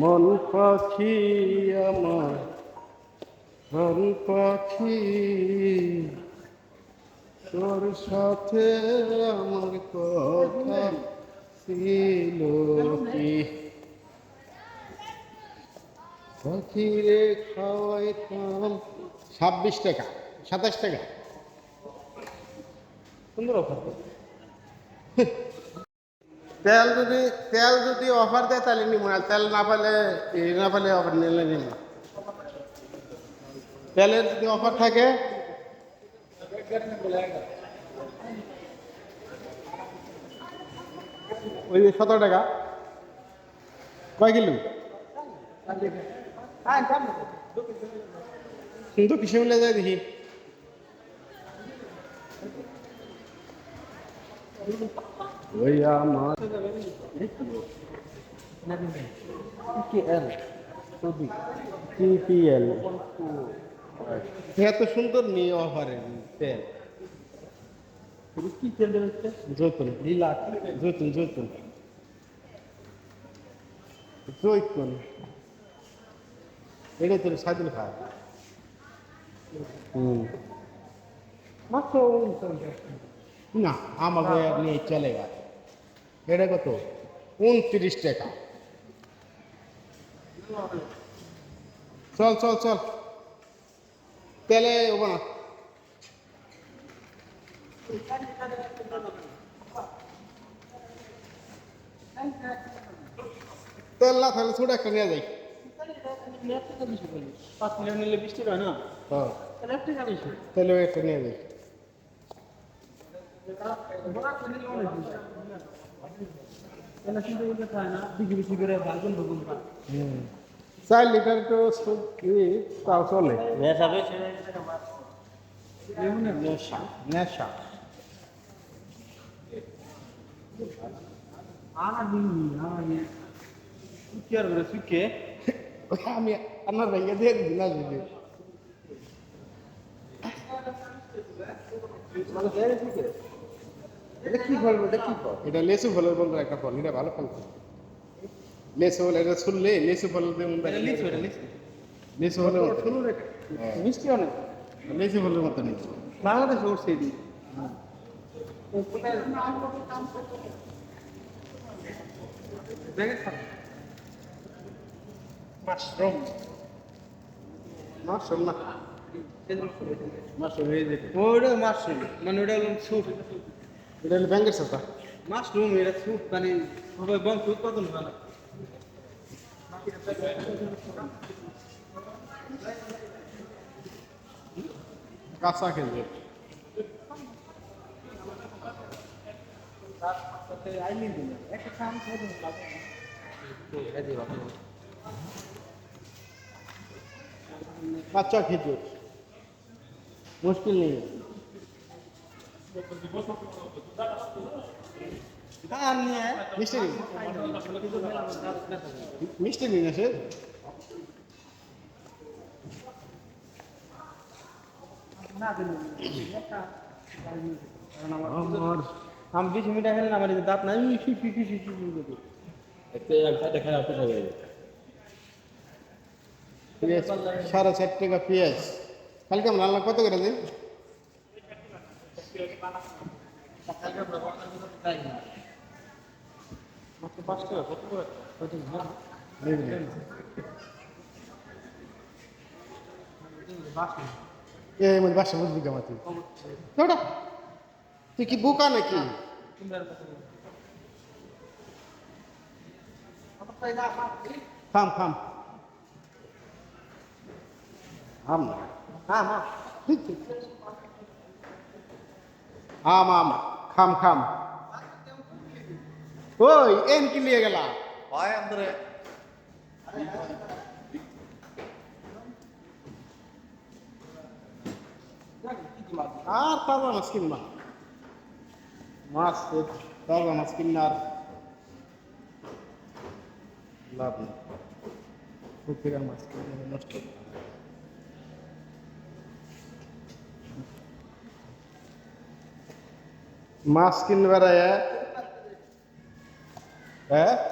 মন পাখি আমার মন পাখি। তোর সাথে আমার কথা ছিল কি? পাখিরে খাওয়াইতাম ছাব্বিশ টাকা সাতাশ টাকা। সুন্দর অফার তেল যদি তেল যদি অফার দেয় তাহলে নিব, না তেল না পেলে না পেলে অফার নিলে নিব। তেলের যদি অফার থাকে, ওই সতেরো টাকা। কয় কিলো? কিন্তু কিসে মিলে যায় দেখি। ওই আমার টিপিএল। এত সুন্দর নিয়ে অফারে তেল কি তেল হচ্ছে? জৈতুন লীলা জৈতুন জৈতুন জৈতুন এটা তোর সাইদুল খায়। হুম। মাত্র না আমাকে নিয়ে চলে গেল। এটা কত? উনত্রিশ টাকা। চল চল চল। তেলে হব না। তেল না তাহলে ছোট একটা নিয়ে যাই। পাঁচ মিলিয়ন নিলে বিশ টাকা না? হ্যাঁ। তাহলে একটা নিয়ে যাই তাহলে চিন্তা করতে চায় না বিক্রি বেশি করে ভাগন ভগুন পায় চার লিটার তো সত্যি তাও চলে। নেশা। বেশি নেশা নেশা আনা দিন আনা কি আর করে সুখে আমি আমার ভাইয়া দিয়ে দিন না যদি এটা কি ফল এটা কি ফল এটা লেসু ফলের বন্ধু একটা ফল এটা ভালো ফল লেসু ফল এটা শুনলে লেসু ফল লেসু ফলের মতো শুনুন এটা? মিষ্টি অনেক। লেসু ফলের মতো নেই বাংলাদেশে উঠছে এদিকে মাশরুম। মাশরুম না। মাশরুম এই যে। ওটা মাশরুম। মানে ওটা হলো স্যুপ এটা হলো ব্যাঙ্গের সাথে মাশরুম এটা স্যুপ মানে সবাই বংশ উৎপাদন হয় না কাঁচা খেলবে একটা কাম করে কাঁচা খেজুর মুশকিল নেই আর নিয়ে? মিষ্টি মিষ্টি আমার আমি বিশ মিনিট দাঁত নাই। সাড়ে চার টাকা পেঁয়াজ। কালকে আমরা রান্না কত করে দিন মাত্র পাঁচ টাকা কত করে কত ভালো এ মানে বাসা বুঝবি কেমন তুই কি বোকা নাকি থাম থাম থাম না হ্যাঁ হ্যাঁ আম আম খাম খাম। ওই এন কি নিয়ে গেলা ভাই আমাদের আর তাজা মাছ কিনবা। মাছ তাজা মাছ কিনার লাভ নেই। পুকুরের মাছ কিনে নষ্ট। মাছ কিনবার হ্যাঁ?